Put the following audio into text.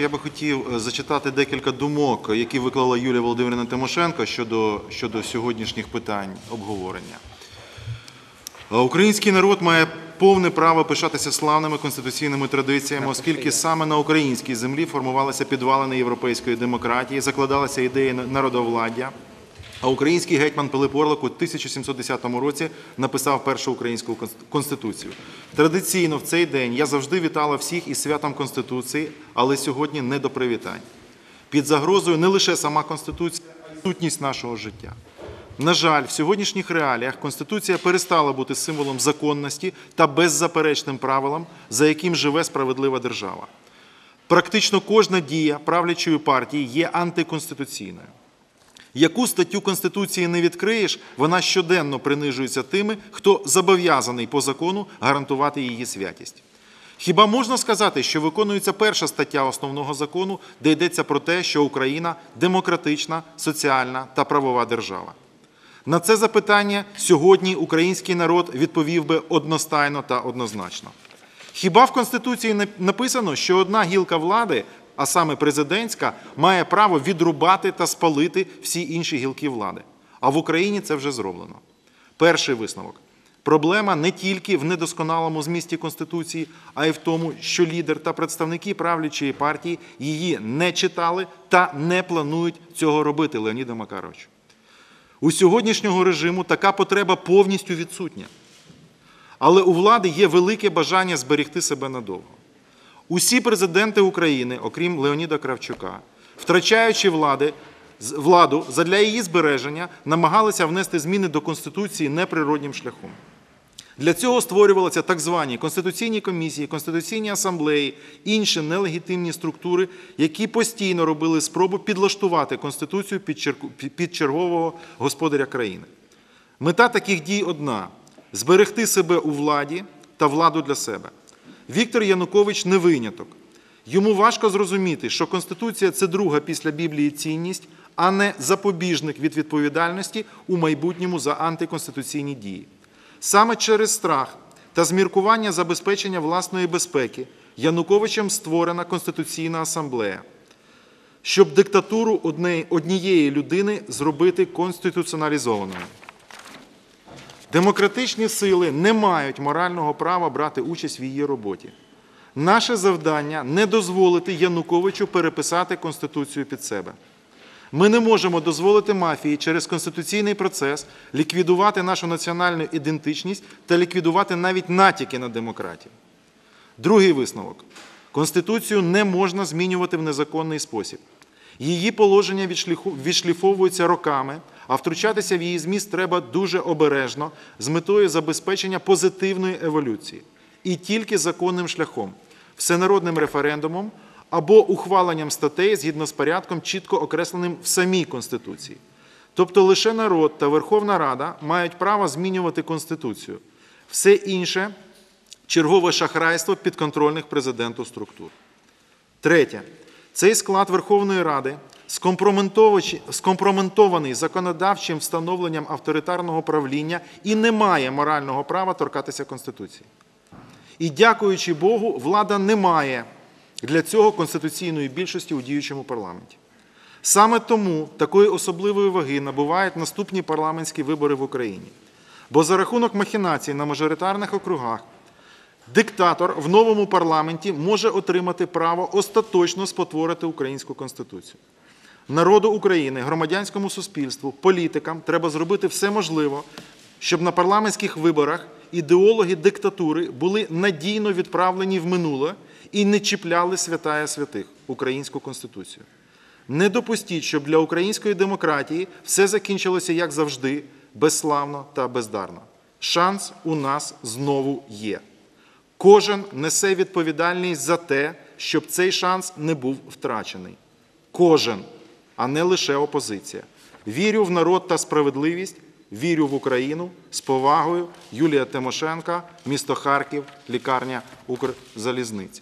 Я би хотів е, зачитати декілька думок, які виклала Юлія Володимирівна Тимошенко щодо, щодо сьогоднішніх питань обговорення. Е, Український народ має повне право пишатися славними конституційними традиціями, оскільки саме на українській землі формувалися підвалини європейської демократії, закладалися ідеї народовладдя. А український гетьман Пилип Орлик у 1710 році написав першу українську конституцію. Традиційно в цей день я завжди вітала всіх із святом Конституції, але сьогодні не до привітань. Під загрозою не лише сама Конституція, а й сутність нашого життя. На жаль, в сьогоднішніх реаліях Конституція перестала бути символом законності та беззаперечним правилом, за яким живе справедлива держава. Практично кожна дія правлячої партії є антиконституційною. Яку статтю Конституції не відкриєш, вона щоденно принижується тими, хто зобов'язаний по закону гарантувати її святість. Хіба можна сказати, що виконується перша стаття основного закону, де йдеться про те, що Україна демократична, соціальна та правова держава? На це запитання сьогодні український народ відповів би одностайно та однозначно. Хіба в Конституції написано, що одна гілка влади, а саме президентська, має право відрубати та спалити всі інші гілки влади? А в Україні це вже зроблено. Перший висновок. Проблема не тільки в недосконалому змісті Конституції, а й в тому, що лідер та представники правлячої партії її не читали та не планують цього робити, Леоніда Макаровичу. У сьогоднішнього режиму така потреба повністю відсутня. Але у влади є велике бажання зберегти себе надовго. Усі президенти України, окрім Леоніда Кравчука, втрачаючи влади, владу задля її збереження, намагалися внести зміни до Конституції неприроднім шляхом. Для цього створювалися так звані конституційні комісії, конституційні асамблеї, інші нелегітимні структури, які постійно робили спробу підлаштувати Конституцію під чергового господаря країни. Мета таких дій одна зберегти себе у владі та владу для себе. Віктор Янукович не виняток. Йому важко зрозуміти, що Конституція це друга після Біблії цінність, а не запобіжник від відповідальності у майбутньому за антиконституційні дії. Саме через страх та зміркування забезпечення власної безпеки Януковичем створена Конституційна асамблея, щоб диктатуру однієї людини зробити конституціоналізованою. Демократичні сили не мають морального права брати участь в її роботі. Наше завдання не дозволити Януковичу переписати Конституцію під себе. Ми не можемо дозволити мафії через конституційний процес ліквідувати нашу національну ідентичність та ліквідувати навіть натяки на демократію. Другий висновок: Конституцію не можна змінювати в незаконний спосіб. Її положення відшліфовуються роками, а втручатися в її зміст треба дуже обережно з метою забезпечення позитивної еволюції і тільки законним шляхом, всенародним референдумом або ухваленням статей згідно з порядком, чітко окресленим в самій Конституції. Тобто лише народ та Верховна Рада мають право змінювати Конституцію. Все інше чергове шахрайство підконтрольних президенту структур. Третє. Цей склад Верховної Ради скомпроментований законодавчим встановленням авторитарного правління і не має морального права торкатися Конституції. І дякуючи Богу, влада не має для цього конституційної більшості у діючому парламенті. Саме тому такої особливої ваги набувають наступні парламентські вибори в Україні. Бо за рахунок махінацій на мажоритарних округах диктатор в новому парламенті може отримати право остаточно спотворити українську конституцію. Народу України, громадянському суспільству, політикам треба зробити все можливе, щоб на парламентських виборах ідеологи диктатури були надійно відправлені в минуле і не чіпляли святая святих українську конституцію. Не допустіть, щоб для української демократії все закінчилося як завжди, безславно та бездарно. Шанс у нас знову є. Кожен несе відповідальність за те, щоб цей шанс не був втрачений. Кожен, а не лише опозиція. Вірю в народ та справедливість, вірю в Україну з повагою. Юлія Тимошенка, місто Харків, лікарня Укрзалізниці.